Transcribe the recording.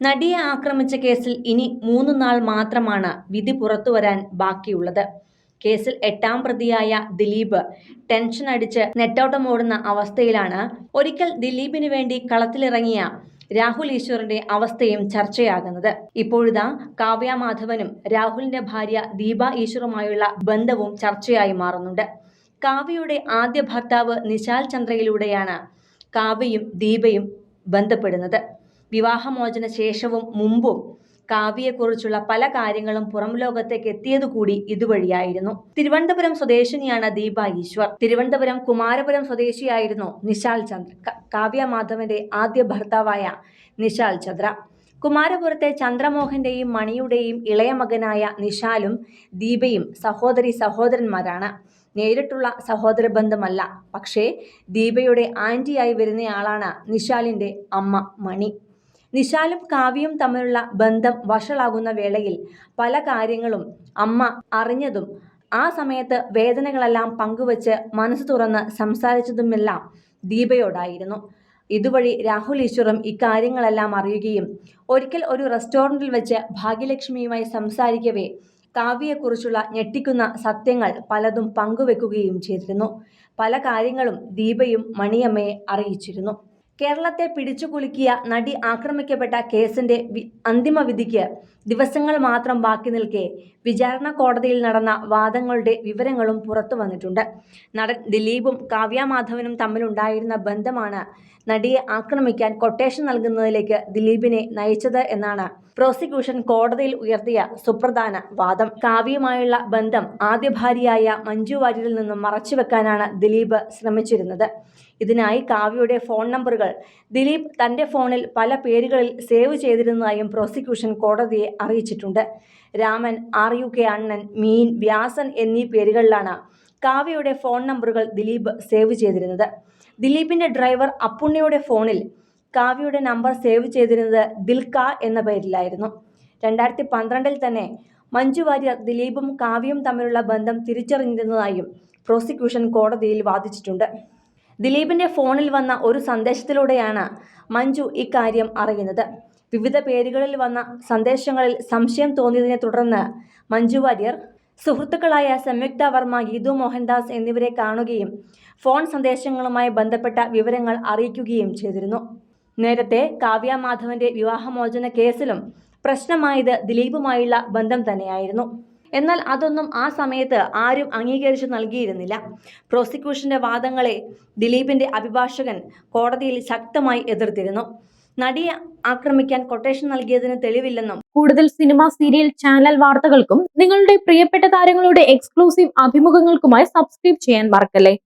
നടിയെ ആക്രമിച്ച കേസിൽ ഇനി മൂന്ന് നാൾ മാത്രമാണ് വിധി പുറത്തുവരാൻ ബാക്കിയുള്ളത്. കേസിൽ എട്ടാം പ്രതിയായ ദിലീപ് ടെൻഷൻ അടിച്ച് നെട്ടോട്ടമോടുന്ന അവസ്ഥയിലാണ്. ഒരിക്കൽ ദിലീപിന് വേണ്ടി കളത്തിലിറങ്ങിയ രാഹുൽ ഈശ്വറിന്റെ അവസ്ഥയും ചർച്ചയാകുന്നത്. ഇപ്പോഴിതാ കാവ്യ മാധവനും രാഹുലിന്റെ ഭാര്യ ദീപ ഈശ്വറുമായുള്ള ബന്ധവും ചർച്ചയായി മാറുന്നുണ്ട്. കാവ്യയുടെ ആദ്യ ഭർത്താവ് നിശാൽ ചന്ദ്രയിലൂടെയാണ് കാവ്യയും ദീപയും ബന്ധപ്പെടുന്നത്. വിവാഹമോചന ശേഷവും മുമ്പും കാവ്യയെക്കുറിച്ചുള്ള പല കാര്യങ്ങളും പുറം ലോകത്തേക്ക് എത്തിയതുകൂടി ഇതുവഴിയായിരുന്നു. തിരുവനന്തപുരം സ്വദേശിനിയാണ് ദീപ ഈശ്വർ. തിരുവനന്തപുരം കുമാരപുരം സ്വദേശിയായിരുന്നു നിശാൽ ചന്ദ്ര. കാവ്യ മാധവന്റെ ആദ്യ ഭർത്താവായ നിശാൽ ചന്ദ്ര. കുമാരപുരത്തെ ചന്ദ്രമോഹന്റെയും മണിയുടെയും ഇളയ മകനായ നിശാലും ദീപയും സഹോദരി സഹോദരന്മാരാണ്. നേരിട്ടുള്ള സഹോദര ബന്ധമല്ല പക്ഷേ ദീപയുടെ ആന്റിയായി വരുന്നയാളാണ് നിശാലിന്റെ അമ്മ മണി. നിശാലും കാവ്യയും തമ്മിലുള്ള ബന്ധം വഷളാകുന്ന വേളയിൽ പല കാര്യങ്ങളും അമ്മ അറിഞ്ഞതും ആ സമയത്ത് വേദനകളെല്ലാം പങ്കുവച്ച് മനസ്സ് തുറന്ന് സംസാരിച്ചതുമെല്ലാം ദീപയോടായിരുന്നു. ഇതുവഴി രാഹുൽ ഈശ്വറും ഇക്കാര്യങ്ങളെല്ലാം അറിയുകയും ഒരിക്കൽ ഒരു റെസ്റ്റോറന്റിൽ വെച്ച് ഭാഗ്യലക്ഷ്മിയുമായി സംസാരിക്കവേ കാവ്യയെക്കുറിച്ചുള്ള ഞെട്ടിക്കുന്ന സത്യങ്ങൾ പലതും പങ്കുവെക്കുകയും ചെയ്തിരുന്നു. പല കാര്യങ്ങളും ദീപയും മണിയമ്മയെ അറിയിച്ചിരുന്നു. കേരളത്തെ പിടിച്ചുകുലുക്കിയ നടി ആക്രമിക്കപ്പെട്ട കേസിന്റെ അന്തിമ വിധിക്ക് ദിവസങ്ങൾ മാത്രം ബാക്കി നിൽക്കെ വിചാരണ കോടതിയിൽ നടന്ന വാദങ്ങളുടെ വിവരങ്ങളും പുറത്തു വന്നിട്ടുണ്ട്. നടൻ ദിലീപും കാവ്യ മാധവനും തമ്മിലുണ്ടായിരുന്ന ബന്ധമാണ് നടിയെ ആക്രമിക്കാൻ കൊട്ടേഷൻ നൽകുന്നതിലേക്ക് ദിലീപിനെ നയിച്ചത് എന്നാണ് പ്രോസിക്യൂഷൻ കോടതിയിൽ ഉയർത്തിയ സുപ്രധാന വാദം. കാവ്യമായുള്ള ബന്ധം ആദ്യ ഭാര്യയായ മഞ്ജു വാര്യരിൽ നിന്നും മറച്ചുവെക്കാനാണ് ദിലീപ് ശ്രമിച്ചിരുന്നത്. ഇതിനായി കാവ്യയുടെ ഫോൺ നമ്പറുകൾ ദിലീപ് തന്റെ ഫോണിൽ പല പേരുകളിൽ സേവ് ചെയ്തിരുന്നതായും പ്രോസിക്യൂഷൻ കോടതിയെ അറിയിച്ചിട്ടുണ്ട്. രാമൻ ആർ യു കെ അണ്ണൻ മീൻ വ്യാസൻ എന്നീ പേരുകളിലാണ് കാവ്യയുടെ ഫോൺ നമ്പറുകൾ ദിലീപ് സേവ് ചെയ്തിരുന്നത്. ദിലീപിന്റെ ഡ്രൈവർ അപ്പുണ്ണിയുടെ ഫോണിൽ കാവ്യയുടെ നമ്പർ സേവ് ചെയ്തിരുന്നത് ദിൽക എന്ന പേരിലായിരുന്നു. രണ്ടായിരത്തി പന്ത്രണ്ടിൽ തന്നെ മഞ്ജു വാര്യർ ദിലീപും കാവ്യയും തമ്മിലുള്ള ബന്ധം തിരിച്ചറിഞ്ഞിരുന്നതായും പ്രോസിക്യൂഷൻ കോടതിയിൽ വാദിച്ചിട്ടുണ്ട്. ദിലീപിന്റെ ഫോണിൽ വന്ന ഒരു സന്ദേശത്തിലൂടെയാണ് മഞ്ജു ഇക്കാര്യം അറിയുന്നത്. വിവിധ പേരുകളിൽ വന്ന സന്ദേശങ്ങളിൽ സംശയം തോന്നിയതിനെ തുടർന്ന് മഞ്ജു വാര്യർ സുഹൃത്തുക്കളായ സംയുക്ത വർമ്മ ഗീതു മോഹൻദാസ് എന്നിവരെ കാണുകയും ഫോൺ സന്ദേശങ്ങളുമായി ബന്ധപ്പെട്ട വിവരങ്ങൾ അറിയിക്കുകയും ചെയ്തിരുന്നു. നേരത്തെ കാവ്യ മാധവന്റെ വിവാഹമോചന കേസിലും പ്രശ്നമായത് ദിലീപുമായുള്ള ബന്ധം തന്നെയായിരുന്നു. എന്നാൽ അതൊന്നും ആ സമയത്ത് ആരും അംഗീകരിച്ചു നൽകിയിരുന്നില്ല. പ്രോസിക്യൂഷന്റെ വാദങ്ങളെ ദിലീപിന്റെ അഭിഭാഷകൻ കോടതിയിൽ ശക്തമായി എതിർത്തിരുന്നു. നടിയെ ആക്രമിക്കാൻ കൊട്ടേഷൻ നൽകിയതിന് തെളിവില്ലെന്നും കൂടുതൽ സിനിമ സീരിയൽ ചാനൽ വാർത്തകൾക്കും നിങ്ങളുടെ പ്രിയപ്പെട്ട താരങ്ങളുടെ എക്സ്ക്ലൂസീവ് അഭിമുഖങ്ങൾക്കുമായി സബ്സ്ക്രൈബ് ചെയ്യാൻ മറക്കല്ലേ?